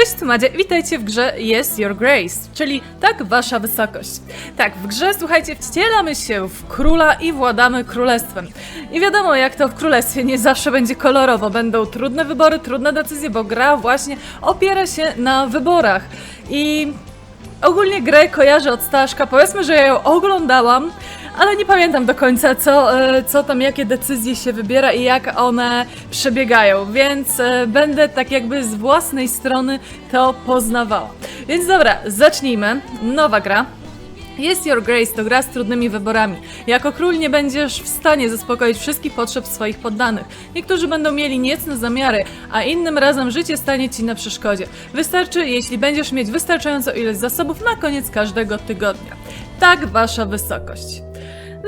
Cześć witajcie w grze Yes Your Grace, czyli tak wasza wysokość. Tak, w grze, słuchajcie, wcielamy się w króla i władamy królestwem. I wiadomo, jak to w królestwie nie zawsze będzie kolorowo, będą trudne wybory, trudne decyzje, bo gra właśnie opiera się na wyborach. I ogólnie grę kojarzę od Staszka, powiedzmy, że ja ją oglądałam, ale nie pamiętam do końca, co, e, co tam, jakie decyzje się wybiera i jak one przebiegają, więc e, będę tak jakby z własnej strony to poznawała. Więc dobra, zacznijmy. Nowa gra. Jest Your Grace to gra z trudnymi wyborami. Jako król nie będziesz w stanie zaspokoić wszystkich potrzeb swoich poddanych. Niektórzy będą mieli niecne zamiary, a innym razem życie stanie ci na przeszkodzie. Wystarczy, jeśli będziesz mieć wystarczającą ilość zasobów na koniec każdego tygodnia. Tak, wasza wysokość.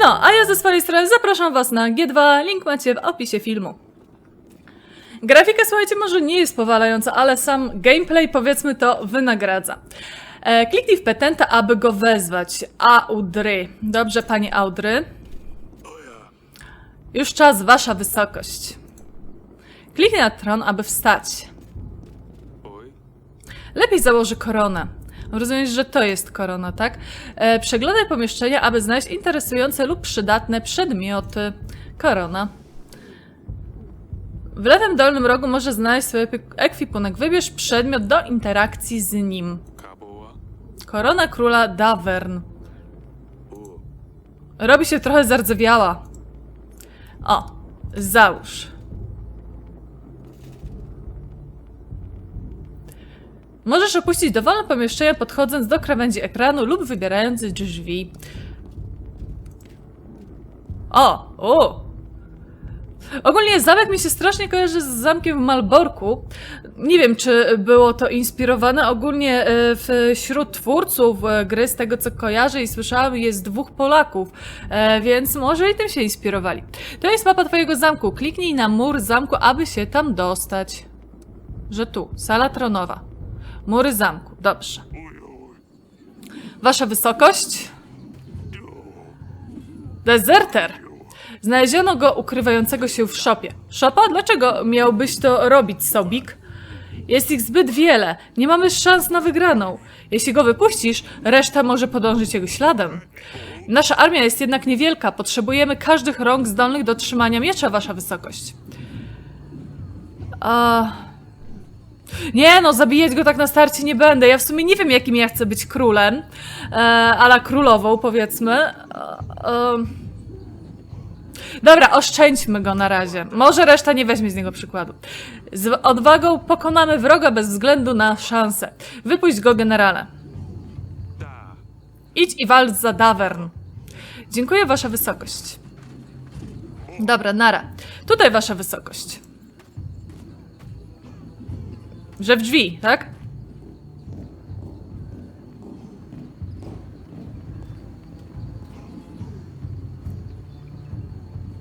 No, a ja ze swojej strony zapraszam was na G2, link macie w opisie filmu. Grafika, słuchajcie, może nie jest powalająca, ale sam gameplay, powiedzmy to, wynagradza. E, kliknij w petenta, aby go wezwać. Audry. Dobrze, pani Audry. Już czas, wasza wysokość. Kliknij na tron, aby wstać. Lepiej założy koronę. Rozumiesz, że to jest korona, tak? E, przeglądaj pomieszczenia, aby znaleźć interesujące lub przydatne przedmioty. Korona. W lewym dolnym rogu możesz znaleźć swój ekwipunek. Wybierz przedmiot do interakcji z nim. Korona króla Davern. Robi się trochę zardzewiała. O, załóż. Możesz opuścić dowolne pomieszczenie podchodząc do krawędzi ekranu lub wybierając drzwi. O, o! Ogólnie zamek mi się strasznie kojarzy z zamkiem w Malborku. Nie wiem, czy było to inspirowane. Ogólnie e, wśród twórców e, gry, z tego co kojarzę i słyszałam, jest dwóch Polaków, e, więc może i tym się inspirowali. To jest mapa twojego zamku. Kliknij na mur zamku, aby się tam dostać. Że tu, sala tronowa. Mury zamku, dobrze. Wasza wysokość? Dezerter! Znaleziono go ukrywającego się w szopie. Szopa? Dlaczego miałbyś to robić, Sobik? Jest ich zbyt wiele. Nie mamy szans na wygraną. Jeśli go wypuścisz, reszta może podążyć jego śladem. Nasza armia jest jednak niewielka. Potrzebujemy każdych rąk zdolnych do trzymania miecza, wasza wysokość. A... Nie no, zabijać go tak na starcie nie będę. Ja w sumie nie wiem, jakim ja chcę być królem. E, królową, powiedzmy. E, e, Dobra, oszczędźmy go na razie. Może reszta nie weźmie z niego przykładu. Z odwagą pokonamy wroga bez względu na szanse. Wypuść go, generale. Idź i walcz za Davern. Dziękuję, wasza wysokość. Dobra, nara. Tutaj wasza wysokość. Że w drzwi, tak?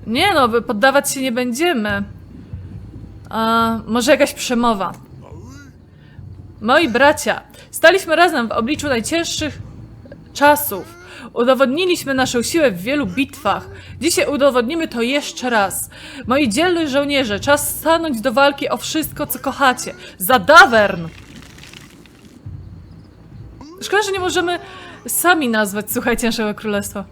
Nie no, poddawać się nie będziemy. A, może jakaś przemowa. Moi bracia, staliśmy razem w obliczu najcięższych czasów. Udowodniliśmy naszą siłę w wielu bitwach. Dzisiaj udowodnimy to jeszcze raz. Moi dzielni żołnierze, czas stanąć do walki o wszystko, co kochacie. Za Davern! Szkoda, że nie możemy sami nazwać, słuchajcie, naszego królestwa.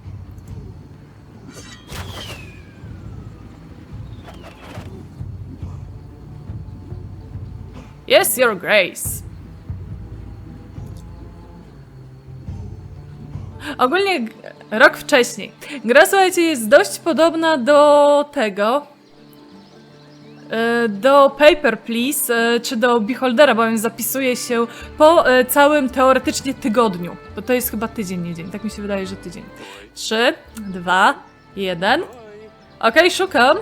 Yes, your grace. Ogólnie rok wcześniej. Gra, słuchajcie, jest dość podobna do tego. e, Do Paper Please, e, czy do Beholdera, bowiem zapisuje się po e, całym teoretycznie tygodniu. Bo to jest chyba tydzień, nie dzień. Tak mi się wydaje, że tydzień. Trzy, dwa, jeden. Okej, szukam.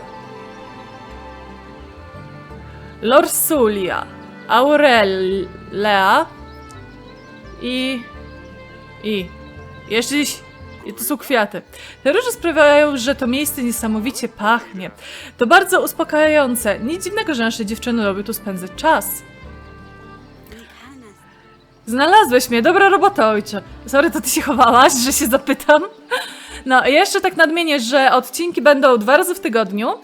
Lorsulia, Aurelia i... i... gdzieś... i to są kwiaty. Te róże sprawiają, że to miejsce niesamowicie pachnie. To bardzo uspokajające. Nic dziwnego, że nasze dziewczyny lubią tu spędzać czas. Znalazłeś mnie, dobra robota ojcze. Sorry, to ty się chowałaś, że się zapytam. No, jeszcze tak nadmienię, że odcinki będą dwa razy w tygodniu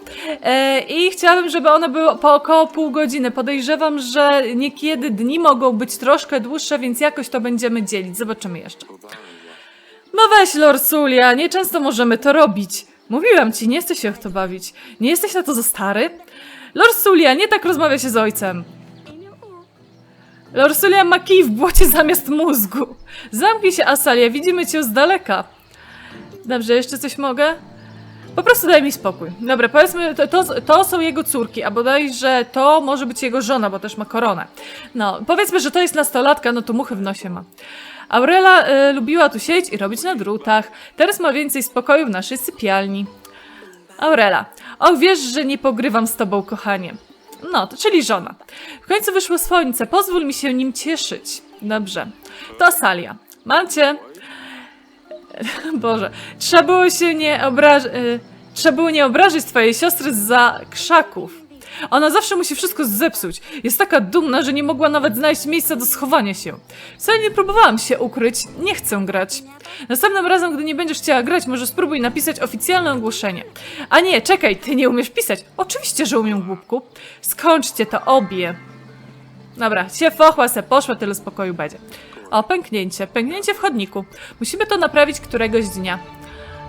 e, i chciałabym, żeby one były po około pół godziny. Podejrzewam, że niekiedy dni mogą być troszkę dłuższe, więc jakoś to będziemy dzielić. Zobaczymy jeszcze. No weź, Lorsulia, nieczęsto możemy to robić. Mówiłam ci, nie jesteś się w to bawić. Nie jesteś na to za stary? Lorsulia, nie tak rozmawia się z ojcem. Lorsulia ma kij w błocie zamiast mózgu. Zamknij się, Asalia, widzimy cię z daleka. Dobrze, jeszcze coś mogę? Po prostu daj mi spokój. Dobra, powiedzmy, to, to, to są jego córki, a bodajże to może być jego żona, bo też ma koronę. No, powiedzmy, że to jest nastolatka, no to muchy w nosie ma. Aurela e, lubiła tu siedzieć i robić na drutach. Teraz ma więcej spokoju w naszej sypialni. Aurela, och wiesz, że nie pogrywam z tobą, kochanie. No, to, czyli żona. W końcu wyszło słońce, pozwól mi się nim cieszyć. Dobrze. To Salia. Mam cię. Boże, trzeba było się nie obrażać. Trzeba było nie obrazić twojej siostry za krzaków. Ona zawsze musi wszystko zepsuć. Jest taka dumna, że nie mogła nawet znaleźć miejsca do schowania się. Wcale nie próbowałam się ukryć, nie chcę grać. Następnym razem, gdy nie będziesz chciała grać, może spróbuj napisać oficjalne ogłoszenie. A nie, czekaj, ty nie umiesz pisać. Oczywiście, że umiem, głupku. Skończcie to obie. Dobra, się fochła se poszła, tyle spokoju będzie. O, pęknięcie. Pęknięcie w chodniku. Musimy to naprawić któregoś dnia.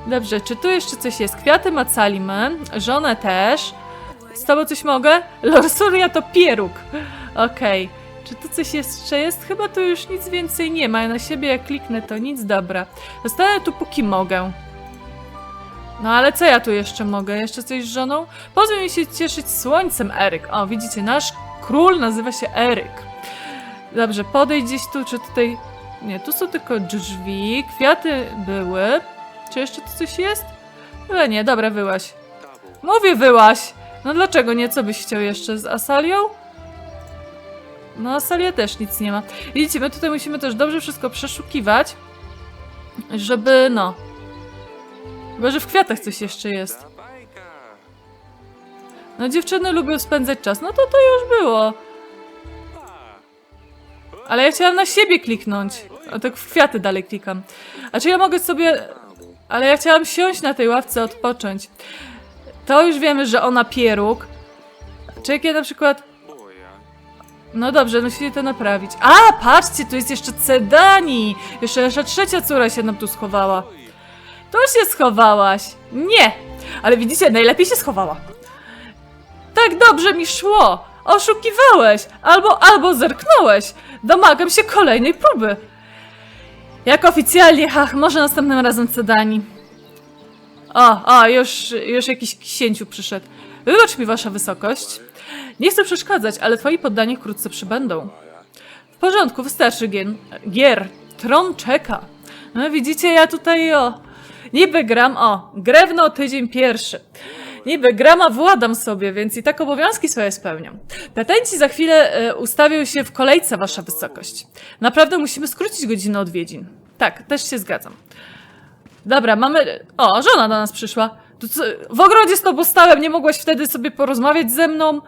Dobrze, czy tu jeszcze coś jest? Kwiaty macalimy, żonę też. Z tobą coś mogę? Lorsuria to pieróg. Okej. Czy tu coś jeszcze jest? Chyba tu już nic więcej nie ma. Ja na siebie jak kliknę to nic, dobra. Zostanę tu póki mogę. No ale co ja tu jeszcze mogę? Jeszcze coś z żoną? Pozwól mi się cieszyć słońcem, Eryk. O, widzicie, nasz król nazywa się Eryk. Dobrze, podejdź gdzieś tu, czy tutaj... Nie, tu są tylko drzwi, kwiaty były. Czy jeszcze tu coś jest? Ale nie, dobra, wyłaś. Mówię, wyłaś! No dlaczego nie? Co byś chciał jeszcze z Asalią? No Asalia też nic nie ma. Widzicie, my tutaj musimy też dobrze wszystko przeszukiwać, żeby, no... Chyba, że w kwiatach coś jeszcze jest. No dziewczyny lubią spędzać czas. No to to już było. Ale ja chciałam na siebie kliknąć. A tak w kwiaty dalej klikam. A czy ja mogę sobie... Ale ja chciałam siąść na tej ławce, odpocząć. To już wiemy, że ona pieróg. Czy jak ja na przykład... No dobrze, musieli to naprawić. A, patrzcie, tu jest jeszcze Cedani! Jeszcze nasza trzecia córa się nam tu schowała. Tu się schowałaś. Nie! Ale widzicie, najlepiej się schowała. Tak dobrze mi szło. Oszukiwałeś. Albo, albo zerknąłeś. Domagam się kolejnej próby. Jak oficjalnie, ach, może następnym razem Cedani. O, o, już, już jakiś księciu przyszedł. Wybacz mi, wasza wysokość. Nie chcę przeszkadzać, ale twoi poddani wkrótce przybędą. W porządku, wystarczy gien, gier. Tron czeka. No widzicie, ja tutaj o... Niby gram, o, grewno tydzień pierwszy. Niby gram, a władam sobie, więc i tak obowiązki swoje spełniam. Petenci za chwilę e, ustawią się w kolejce, wasza wysokość. Naprawdę musimy skrócić godzinę odwiedzin. Tak, też się zgadzam. Dobra, mamy... O, żona do nas przyszła. To co, w ogrodzie z tobą stałem, nie mogłaś wtedy sobie porozmawiać ze mną?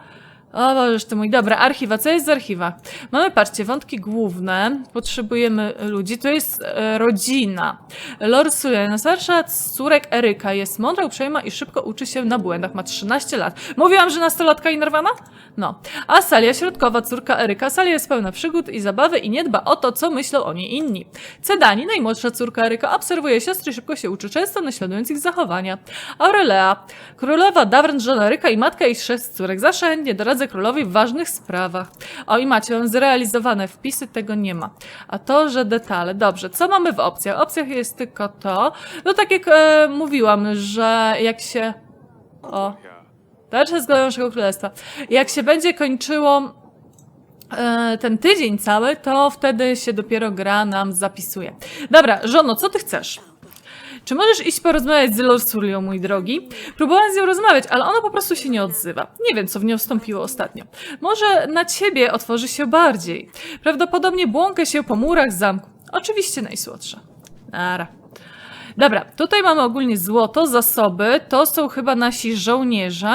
O, Bożeż ty mój. Dobra, archiwa. Co jest z archiwa? Mamy, patrzcie, wątki główne. Potrzebujemy ludzi. To jest e, rodzina. Lorsuja, najstarsza z córek Eryka. Jest mądra, uprzejma i szybko uczy się na błędach. Ma 13 lat. Mówiłam, że nastolatka i nerwana? No. A Salia, środkowa córka Eryka. Salia jest pełna przygód i zabawy i nie dba o to, co myślą o niej inni. Cedani, najmłodsza córka Eryka, obserwuje siostry szybko się uczy, często naśladując ich zachowania. Aurelea, królowa Davren, żona Eryka i matka jej trzech córek. Zawsze chętnie doradzę królowi w ważnych sprawach. O i macie, mam zrealizowane wpisy, tego nie ma. A to, że detale. Dobrze, co mamy w opcjach? W opcjach jest tylko to. No tak jak e, mówiłam, że jak się... O. Dalsze zgoda naszego królestwa. Jak się będzie kończyło e, ten tydzień cały, to wtedy się dopiero gra nam zapisuje. Dobra, żono, co ty chcesz? Czy możesz iść porozmawiać z Lorsurią, mój drogi? Próbowałam z nią rozmawiać, ale ona po prostu się nie odzywa. Nie wiem, co w nią wstąpiło ostatnio. Może na ciebie otworzy się bardziej. Prawdopodobnie błąka się po murach zamku. Oczywiście najsłodsza. Nara. Dobra, tutaj mamy ogólnie złoto, zasoby, to są chyba nasi żołnierze,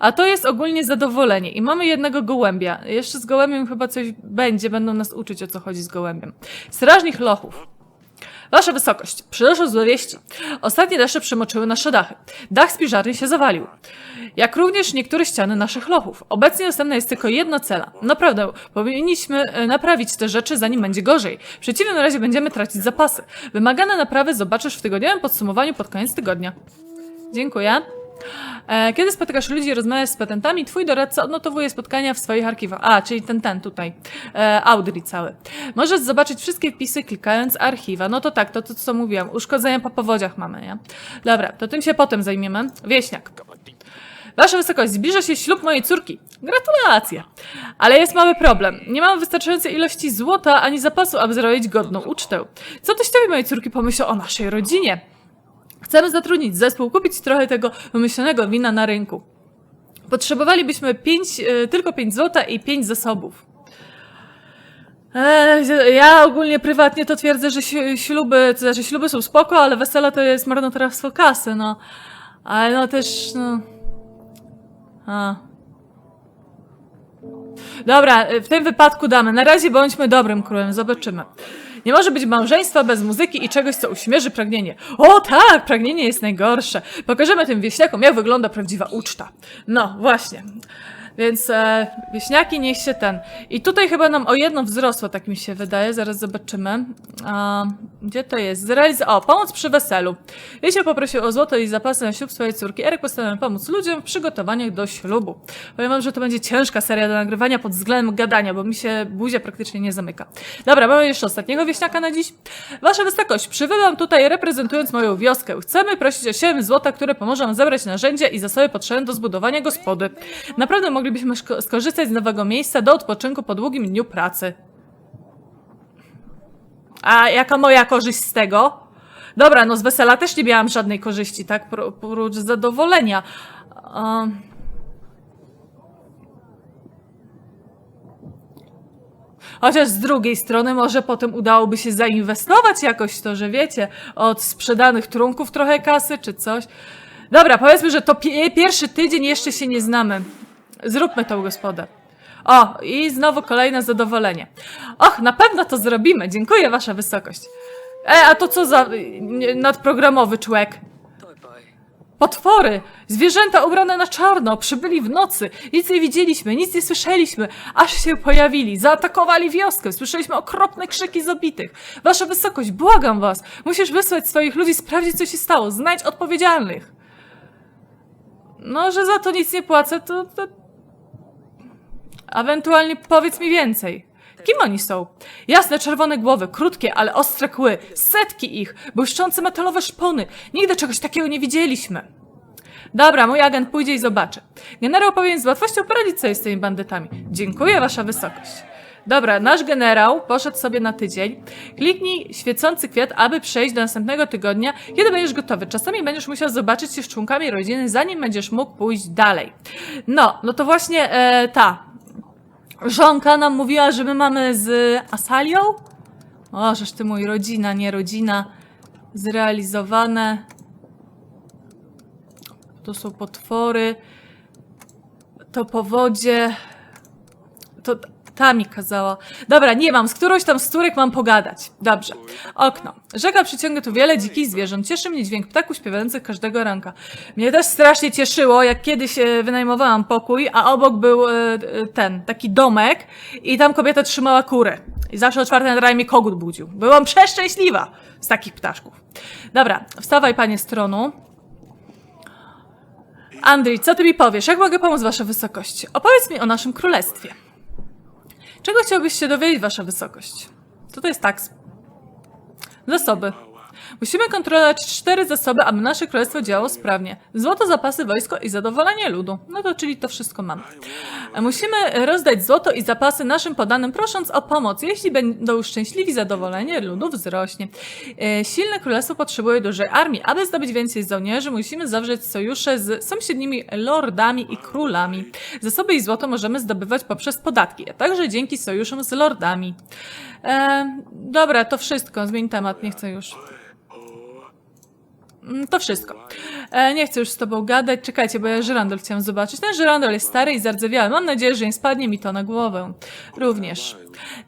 a to jest ogólnie zadowolenie. I mamy jednego gołębia. Jeszcze z gołębiem chyba coś będzie, będą nas uczyć o co chodzi z gołębiem. Strażnik lochów. Wasza wysokość, przynoszę złe wieści. Ostatnie deszcze przemoczyły nasze dachy. Dach spiżarni się zawalił. Jak również niektóre ściany naszych lochów. Obecnie dostępna jest tylko jedna cela. Naprawdę, powinniśmy e, naprawić te rzeczy, zanim będzie gorzej. W przeciwnym razie będziemy tracić zapasy. Wymagane naprawy zobaczysz w tygodniowym podsumowaniu pod koniec tygodnia. Dziękuję. E, Kiedy spotykasz ludzi i rozmawiasz z patentami, twój doradca odnotowuje spotkania w swoich archiwach. A, czyli ten, ten tutaj. E, Audrey cały. Możesz zobaczyć wszystkie wpisy klikając archiwa. No to tak, to to co mówiłam. Uszkodzenia po powodziach mamy, nie? Dobra, to tym się potem zajmiemy. Wieśniak. Wasza wysokość, zbliża się ślub mojej córki. Gratulacje. Ale jest mały problem. Nie mam wystarczającej ilości złota ani zapasu, aby zrobić godną ucztę. Co teściowie mojej córki pomyślą o naszej rodzinie? Chcemy zatrudnić zespół, kupić trochę tego wymyślonego wina na rynku. Potrzebowalibyśmy pięć, e, tylko 5 złota i 5 zasobów. Ja ogólnie prywatnie to twierdzę, że śluby, to znaczy śluby są spoko, ale wesela to jest marnotrawstwo kasy, no. Ale no też, no... A. Dobra, w tym wypadku damy. Na razie bądźmy dobrym królem, zobaczymy. Nie może być małżeństwa bez muzyki i czegoś, co uśmierzy pragnienie. O tak, pragnienie jest najgorsze. Pokażemy tym wieśniakom, jak wygląda prawdziwa uczta. No, właśnie. Więc e, wieśniaki niech się ten. I tutaj chyba nam o jedno wzrosło, tak mi się wydaje. Zaraz zobaczymy. A, gdzie to jest? Zrealiz... O, pomoc przy weselu. Wiecie, poprosił o złoto i zapasy na ślub swojej córki. Eryk postanowił pomóc ludziom w przygotowaniach do ślubu. Powiem wam, że to będzie ciężka seria do nagrywania pod względem gadania, bo mi się buzia praktycznie nie zamyka. Dobra, mamy jeszcze ostatniego wieśniaka na dziś. Wasza wysokość, przybywam tutaj reprezentując moją wioskę. Chcemy prosić o 7 złota, które pomoże nam zebrać narzędzia i zasoby potrzebne do zbudowania gospody. Naprawdę moglibyśmy skorzystać z nowego miejsca do odpoczynku po długim dniu pracy. A jaka moja korzyść z tego? Dobra, no z wesela też nie miałam żadnej korzyści, tak? Pro- Oprócz zadowolenia. Um. Chociaż z drugiej strony może potem udałoby się zainwestować jakoś to, że wiecie, od sprzedanych trunków trochę kasy czy coś. Dobra, powiedzmy, że to pie pierwszy tydzień jeszcze się nie znamy. Zróbmy tą gospodę. O, i znowu kolejne zadowolenie. Och, na pewno to zrobimy. Dziękuję, Wasza Wysokość. E, a to co za nadprogramowy człek? Potwory! Zwierzęta ubrane na czarno, przybyli w nocy. Nic nie widzieliśmy, nic nie słyszeliśmy, aż się pojawili. Zaatakowali wioskę, słyszeliśmy okropne krzyki zabitych. Wasza wysokość, błagam was, musisz wysłać swoich ludzi, sprawdzić co się stało, znajdź odpowiedzialnych. No, że za to nic nie płacę, to... to... Ewentualnie powiedz mi więcej. Kim oni są? Jasne czerwone głowy, krótkie, ale ostre kły, setki ich, błyszczące metalowe szpony. Nigdy czegoś takiego nie widzieliśmy. Dobra, mój agent pójdzie i zobaczy. Generał powinien z łatwością poradzić sobie z tymi bandytami. Dziękuję, wasza wysokość. Dobra, nasz generał poszedł sobie na tydzień. Kliknij świecący kwiat, aby przejść do następnego tygodnia, kiedy będziesz gotowy. Czasami będziesz musiał zobaczyć się z członkami rodziny, zanim będziesz mógł pójść dalej. No, no to właśnie e, ta żonka nam mówiła, że my mamy z Asalią? O, żeż ty mój rodzina, nie rodzina. Zrealizowane. To są potwory. To powodzie. To ta mi kazała. Dobra, nie mam. Z którąś tam z których mam pogadać. Dobrze. Okno. Rzeka przyciąga tu wiele dzikich zwierząt. Cieszy mnie dźwięk ptaków śpiewających każdego ranka. Mnie też strasznie cieszyło, jak kiedyś e, wynajmowałam pokój, a obok był e, e, ten, taki domek i tam kobieta trzymała kurę. I zawsze o czwartej nad mnie kogut budził. Byłam przeszczęśliwa z takich ptaszków. Dobra, wstawaj panie z tronu. Andrzej, co ty mi powiesz? Jak mogę pomóc wasza wysokość? Opowiedz mi o naszym królestwie. Czego chciałbyś się dowiedzieć, wasza wysokość? To jest taks? Zasoby. Musimy kontrolować cztery zasoby, aby nasze królestwo działało sprawnie. Złoto, zapasy, wojsko i zadowolenie ludu. No to czyli to wszystko mamy. Musimy rozdać złoto i zapasy naszym podanym, prosząc o pomoc. Jeśli będą szczęśliwi, zadowolenie ludu wzrośnie. E, Silne królestwo potrzebuje dużej armii. Aby zdobyć więcej żołnierzy, musimy zawrzeć sojusze z sąsiednimi lordami i królami. Zasoby i złoto możemy zdobywać poprzez podatki, a także dzięki sojuszom z lordami. E, dobra, to wszystko. Zmień temat, nie chcę już. Mm, To wszystko. E, nie chcę już z tobą gadać. Czekajcie, bo ja żyrandol chciałam zobaczyć. Ten żyrandol jest stary i zardzewiały. Mam nadzieję, że nie spadnie mi to na głowę. Również.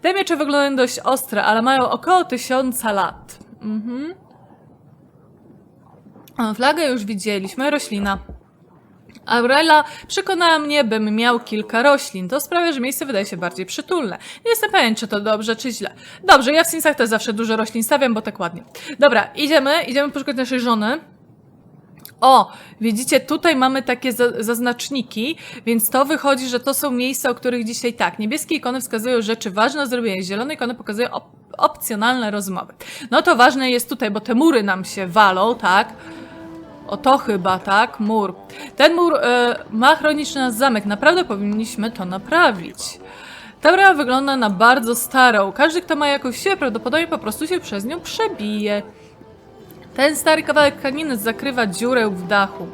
Te miecze wyglądają dość ostre, ale mają około tysiąca lat. Mhm. Flagę już widzieliśmy, roślina. Aurela przekonała mnie, bym miał kilka roślin. To sprawia, że miejsce wydaje się bardziej przytulne. Nie jestem pewien, czy to dobrze, czy źle. Dobrze, ja w Simsach też zawsze dużo roślin stawiam, bo tak ładnie. Dobra, idziemy, idziemy poszukać naszej żony. O, widzicie, tutaj mamy takie za zaznaczniki, więc to wychodzi, że to są miejsca, o których dzisiaj tak. Niebieskie ikony wskazują rzeczy ważne do zrobienia, zielone ikony pokazują op opcjonalne rozmowy. No to ważne jest tutaj, bo te mury nam się walą, tak? O to chyba, tak? Mur. Ten mur e, ma chronić nasz zamek. Naprawdę powinniśmy to naprawić. Ta brama wygląda na bardzo starą. Każdy, kto ma jakąś siłę, prawdopodobnie po prostu się przez nią przebije. Ten stary kawałek tkaniny zakrywa dziurę w dachu.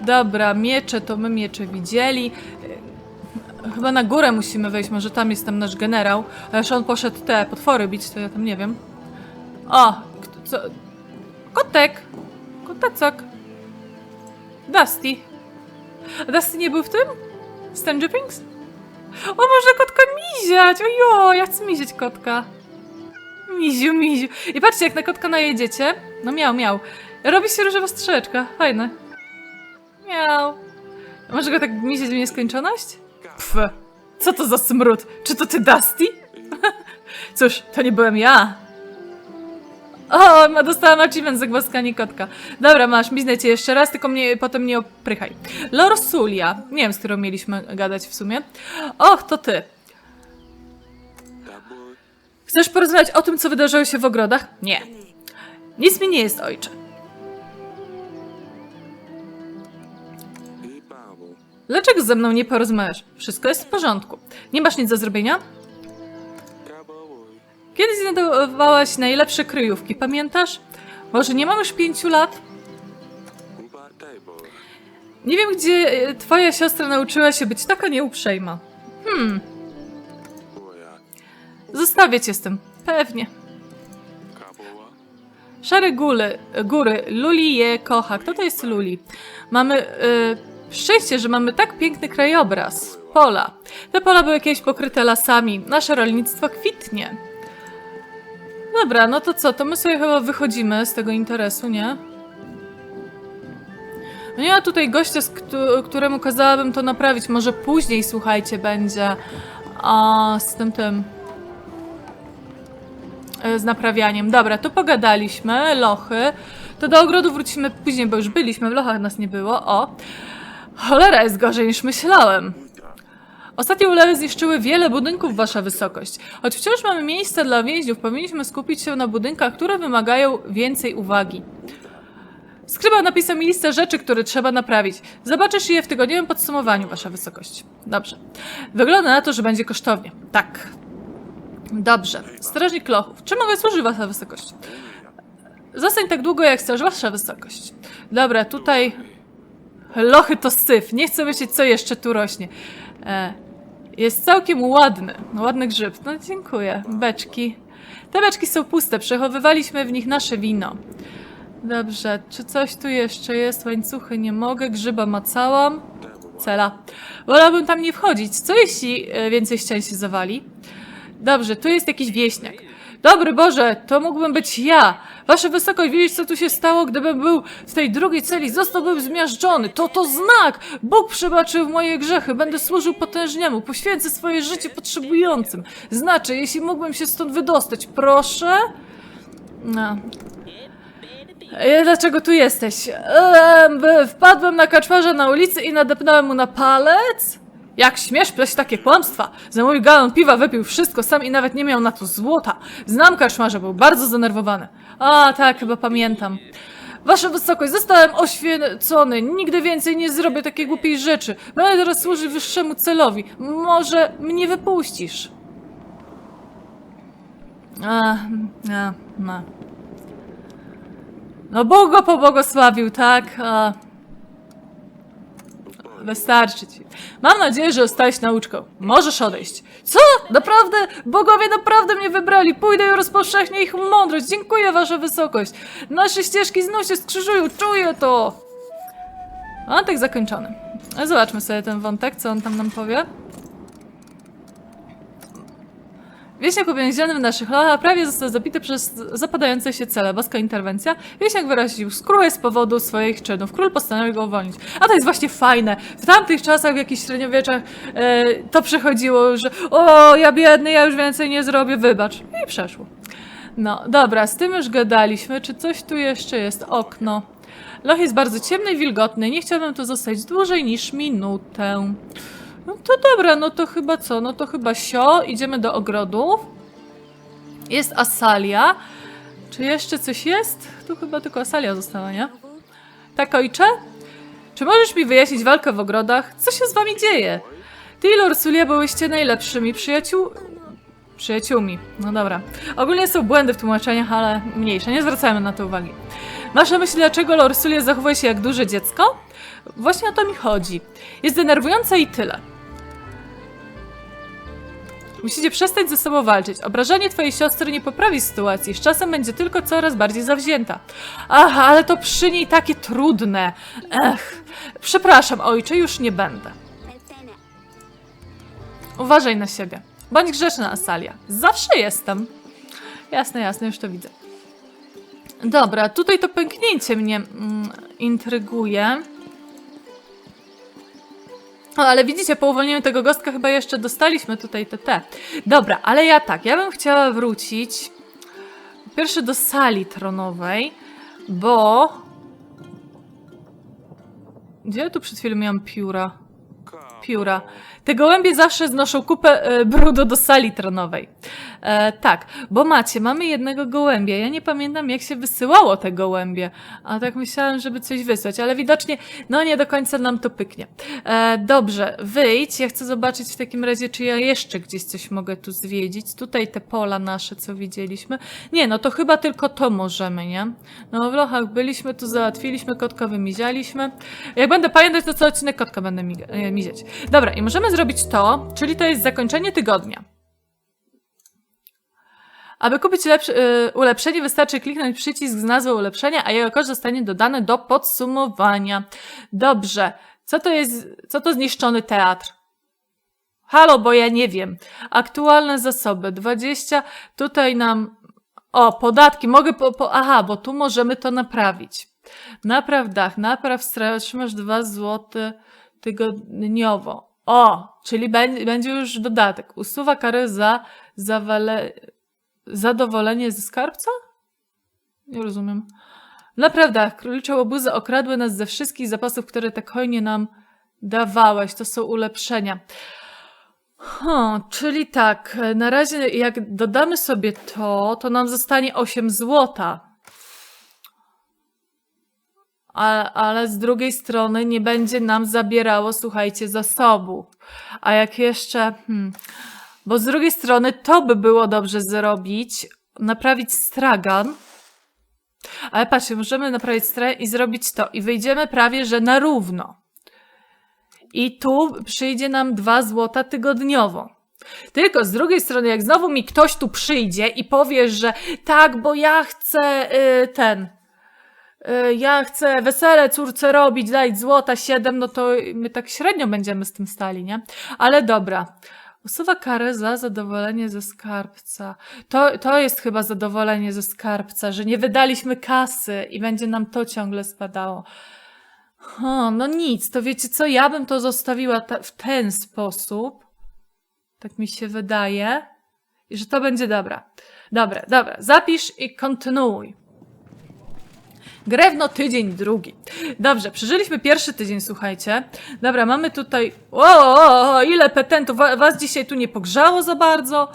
Dobra, miecze, to my miecze widzieli. E, Chyba na górę musimy wejść, może tam jest tam nasz generał. Ależ on poszedł te potwory bić, to ja tam nie wiem. O, co? Kotek! Kotecek. Dusty. Dusty nie był w tym? Stranger Things? O, może kotka miziać! Ojo, ja chcę miziać kotka. Miziu, miziu. I patrzcie, jak na kotka najedziecie. No miał, miał. Robi się różowa strzeczka. Fajne. Miał. Może go tak miziać w nieskończoność? Pff. Co to za smród? Czy to ty, Dusty? Cóż, to nie byłem ja. O, ma dostałam achievement za głaskanie kotka. Dobra, masz, miznę cię jeszcze raz, tylko mnie potem nie oprychaj. Lorsulia. Nie wiem, z którą mieliśmy gadać w sumie. Och, to ty. Chcesz porozmawiać o tym, co wydarzyło się w ogrodach? Nie. Nic mi nie jest, ojcze. Dlaczego ze mną nie porozmawiasz? Wszystko jest w porządku. Nie masz nic do zrobienia? Znajdowałaś najlepsze kryjówki, pamiętasz? Może nie mam już pięciu lat? Nie wiem, gdzie e, twoja siostra nauczyła się być taka nieuprzejma. Hmm, zostawię cię z tym. Pewnie. Szare góry, góry. Luli je kocha. Kto to jest Luli? Mamy y, szczęście, że mamy tak piękny krajobraz. Pola. Te pola były kiedyś pokryte lasami. Nasze rolnictwo kwitnie. Dobra, no to co? To my sobie chyba wychodzimy z tego interesu, nie? No nie ma tutaj gościa, któremu kazałabym to naprawić. Może później, słuchajcie, będzie. A z tym tym e, z naprawianiem. Dobra, tu pogadaliśmy, lochy. To do ogrodu wrócimy później, bo już byliśmy, w lochach nas nie było. O! Cholera, jest gorzej niż myślałem. Ostatnie ulewy zniszczyły wiele budynków, Wasza Wysokość. Choć wciąż mamy miejsce dla więźniów, powinniśmy skupić się na budynkach, które wymagają więcej uwagi. Skryba napisał mi listę rzeczy, które trzeba naprawić. Zobaczysz je w tygodniowym podsumowaniu, Wasza Wysokość. Dobrze. Wygląda na to, że będzie kosztownie. Tak. Dobrze. Strażnik lochów. Czy mogę służyć wasza wysokość? Zostań tak długo, jak chcesz, wasza wysokość. Dobra, tutaj... Lochy to syf. Nie chcę myśleć, co jeszcze tu rośnie. E, jest całkiem ładny. Ładny grzyb. No, dziękuję. Beczki. Te beczki są puste. Przechowywaliśmy w nich nasze wino. Dobrze. Czy coś tu jeszcze jest? Łańcuchy nie mogę. Grzyba macałam. Cela. Wolałabym tam nie wchodzić. Co jeśli e, więcej ścian się zawali? Dobrze, tu jest jakiś wieśniak. Dobry Boże, to mógłbym być ja. Wasza wysokość, widzisz co tu się stało? Gdybym był w tej drugiej celi, zostałbym zmiażdżony. To to znak! Bóg przebaczył moje grzechy. Będę służył potężniemu. Poświęcę swoje życie potrzebującym. Znaczy, jeśli mógłbym się stąd wydostać, proszę? No. E, Dlaczego tu jesteś? B- wpadłem na kaczmarza na ulicy i nadepnąłem mu na palec? Jak śmiesz pleść takie kłamstwa? Za mój galon piwa wypił wszystko sam i nawet nie miał na to złota. Znam kaczmarza, był bardzo zdenerwowany. A, tak, chyba pamiętam. Wasza wysokość, zostałem oświecony. Nigdy więcej nie zrobię takiej głupiej rzeczy. Będę teraz służyć wyższemu celowi. Może mnie wypuścisz? A, a, no. No Bóg go pobłogosławił, tak? A... Wystarczy ci. Mam nadzieję, że zostałeś nauczką. Możesz odejść. Co? Naprawdę? Bogowie naprawdę mnie wybrali. Pójdę i rozpowszechnię ich mądrość. Dziękuję, wasza wysokość. Nasze ścieżki znów się skrzyżują. Czuję to. Wątek zakończony. Zobaczmy sobie ten wątek, co on tam nam powie. Wieśniak uwięziony w naszych lochach prawie został zabity przez zapadające się cele. Boska interwencja. Wieśniak wyraził skruchę z powodu swoich czynów. Król postanowił go uwolnić. A to jest właśnie fajne. W tamtych czasach, w jakichś średniowieczach e, to przechodziło, że o, ja biedny, ja już więcej nie zrobię, wybacz. I przeszło. No, dobra, z tym już gadaliśmy. Czy coś tu jeszcze jest? Okno. Loch jest bardzo ciemny i wilgotny. Nie chciałbym tu zostać dłużej niż minutę. No to dobra, no to chyba co? No to chyba sio. Idziemy do ogrodu. Jest asalia. Czy jeszcze coś jest? Tu chyba tylko asalia została, nie? Tak, ojcze? Czy możesz mi wyjaśnić walkę w ogrodach? Co się z wami dzieje? Ty i Lorsulia byłyście najlepszymi przyjaciół... Przyjaciółmi. No dobra. Ogólnie są błędy w tłumaczeniach, ale mniejsze. Nie zwracajmy na to uwagi. Masz na myśli, dlaczego Lorsulia zachowuje się jak duże dziecko? Właśnie o to mi chodzi. Jest denerwująca i tyle. Musicie przestać ze sobą walczyć. Obrażanie twojej siostry nie poprawi sytuacji. Z czasem będzie tylko coraz bardziej zawzięta. Ach, ale to przy niej takie trudne. Ech. Przepraszam, ojcze, już nie będę. Uważaj na siebie. Bądź grzeczna, Asalia. Zawsze jestem. Jasne, jasne, już to widzę. Dobra, tutaj to pęknięcie mnie mm, intryguje. O, ale widzicie, po uwolnieniu tego gostka chyba jeszcze dostaliśmy tutaj te te. Dobra, ale ja tak, ja bym chciała wrócić pierwszy do sali tronowej, bo... Gdzie ja tu przed chwilą miałam pióra? Pióra. Te gołębie zawsze znoszą kupę e, brudu do sali tronowej. E, tak, bo macie, mamy jednego gołębia. Ja nie pamiętam, jak się wysyłało te gołębie. A tak myślałam, żeby coś wysłać, ale widocznie, no nie do końca nam to pyknie. E, dobrze, wyjdź. Ja chcę zobaczyć w takim razie, czy ja jeszcze gdzieś coś mogę tu zwiedzić. Tutaj te pola nasze, co widzieliśmy. Nie, no to chyba tylko to możemy, nie? No w lochach byliśmy, tu załatwiliśmy, kotka wymizialiśmy. Jak będę pamiętać, to co odcinek kotka będę miga- e, miziać. Dobra, i możemy zrobić to, czyli to jest zakończenie tygodnia. Aby kupić lepszy, y, ulepszenie, wystarczy kliknąć przycisk z nazwą ulepszenia, a jego koszt zostanie dodany do podsumowania. Dobrze. Co to jest, co to zniszczony teatr? Halo, bo ja nie wiem. Aktualne zasoby 20. Tutaj nam. O, podatki. Mogę. Po, po, aha, bo tu możemy to naprawić. Napraw dach, napraw strach, otrzymasz 2 zł tygodniowo. O, czyli będzie, już dodatek. Usuwa karę za zawale, zadowolenie ze skarbca? Nie rozumiem. Naprawdę, królicze łobuzy okradły nas ze wszystkich zapasów, które tak hojnie nam dawałeś. To są ulepszenia. Huh, czyli tak, na razie jak dodamy sobie to, to nam zostanie 8 złota. Ale z drugiej strony nie będzie nam zabierało, słuchajcie, zasobów. A jak jeszcze. Hmm, bo z drugiej strony to by było dobrze zrobić, naprawić stragan. Ale patrzcie, możemy naprawić stragan i zrobić to. I wyjdziemy prawie, że na równo. I tu przyjdzie nam 2 złota tygodniowo. Tylko z drugiej strony, jak znowu mi ktoś tu przyjdzie i powie, że tak, bo ja chcę y, ten. Y, Ja chcę wesele córce robić, dać złota 7, no to my tak średnio będziemy z tym stali, nie? Ale dobra. Usuwa karę za zadowolenie ze skarbca. To, to jest chyba zadowolenie ze skarbca, że nie wydaliśmy kasy i będzie nam to ciągle spadało. O, no nic, to wiecie co, ja bym to zostawiła ta, w ten sposób. Tak mi się wydaje. I że to będzie dobra. Dobra, dobra, zapisz i kontynuuj. Grewno tydzień drugi. Dobrze, przeżyliśmy pierwszy tydzień, słuchajcie. Dobra, mamy tutaj. O, ile petentów. Wa- Was dzisiaj tu nie pogrzało za bardzo.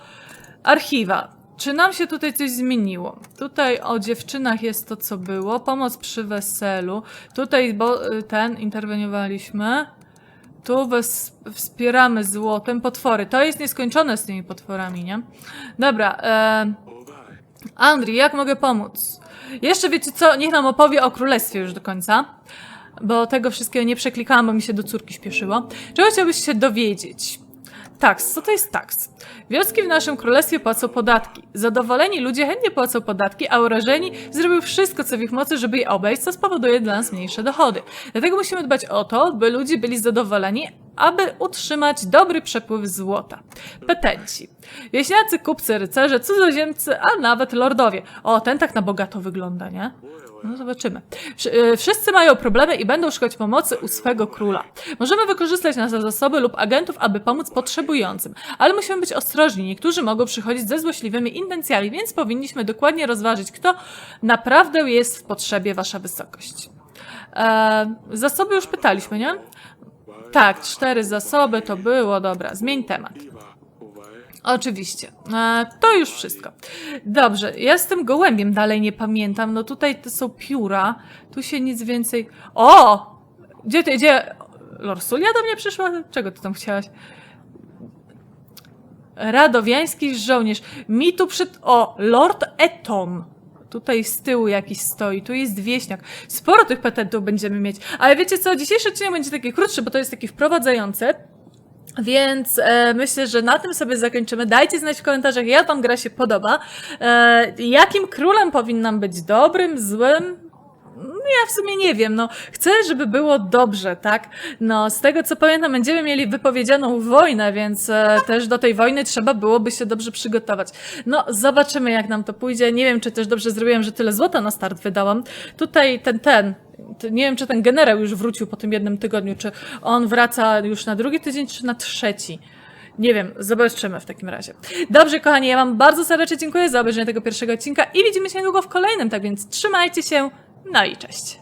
Archiwa. Czy nam się tutaj coś zmieniło? Tutaj o dziewczynach jest to, co było. Pomoc przy weselu. Tutaj, bo y, ten interweniowaliśmy. Tu wspieramy złotem potwory. To jest nieskończone z tymi potworami, nie? Dobra, e, Andri, jak mogę pomóc? Jeszcze wiecie co? Niech nam opowie o królestwie już do końca. Bo tego wszystkiego nie przeklikałam, bo mi się do córki śpieszyło. Czego chciałbyś się dowiedzieć? Taks, co to jest taks? Wioski w naszym królestwie płacą podatki. Zadowoleni ludzie chętnie płacą podatki, a urażeni zrobią wszystko, co w ich mocy, żeby je obejść, co spowoduje dla nas mniejsze dochody. Dlatego musimy dbać o to, by ludzie byli zadowoleni, aby utrzymać dobry przepływ złota. Petenci. Wieśniacy, kupcy, rycerze, cudzoziemcy, a nawet lordowie. O, ten tak na bogato wygląda, nie? No zobaczymy. Y, Wszyscy mają problemy i będą szukać pomocy u swego króla. Możemy wykorzystać nasze zasoby lub agentów, aby pomóc potrzebującym, ale musimy być ostrożni. Niektórzy mogą przychodzić ze złośliwymi intencjami, więc powinniśmy dokładnie rozważyć, kto naprawdę jest w potrzebie, Wasza Wysokość. E, zasoby już pytaliśmy, nie? Tak, cztery zasoby to było, dobra, zmień temat. Oczywiście. E, to już wszystko. Dobrze, ja z tym gołębiem dalej nie pamiętam. No tutaj to są pióra. Tu się nic więcej. O! Gdzie ty, gdzie? Lorsulia do mnie przyszła? Czego ty tam chciałaś? Radowiański żołnierz. Mi tu przed. O! Lord Eton. Tutaj z tyłu jakiś stoi, tu jest wieśniak. Sporo tych patentów będziemy mieć. Ale wiecie co, dzisiejszy odcinek będzie taki krótszy, bo to jest taki wprowadzający. Więc e, myślę, że na tym sobie zakończymy. Dajcie znać w komentarzach, jak wam gra się podoba. E, jakim królem powinnam być? Dobrym, złym? No, Ja w sumie nie wiem, no chcę, żeby było dobrze, tak? No z tego co pamiętam, będziemy mieli wypowiedzianą wojnę, więc e, też do tej wojny trzeba byłoby się dobrze przygotować. No zobaczymy jak nam to pójdzie. Nie wiem, czy też dobrze zrobiłem, że tyle złota na start wydałam. Tutaj ten, ten, nie wiem, czy ten generał już wrócił po tym jednym tygodniu, czy on wraca już na drugi tydzień, czy na trzeci. Nie wiem, zobaczymy w takim razie. Dobrze, kochani, ja Wam bardzo serdecznie dziękuję za obejrzenie tego pierwszego odcinka i widzimy się niedługo w kolejnym, tak więc trzymajcie się, no i cześć.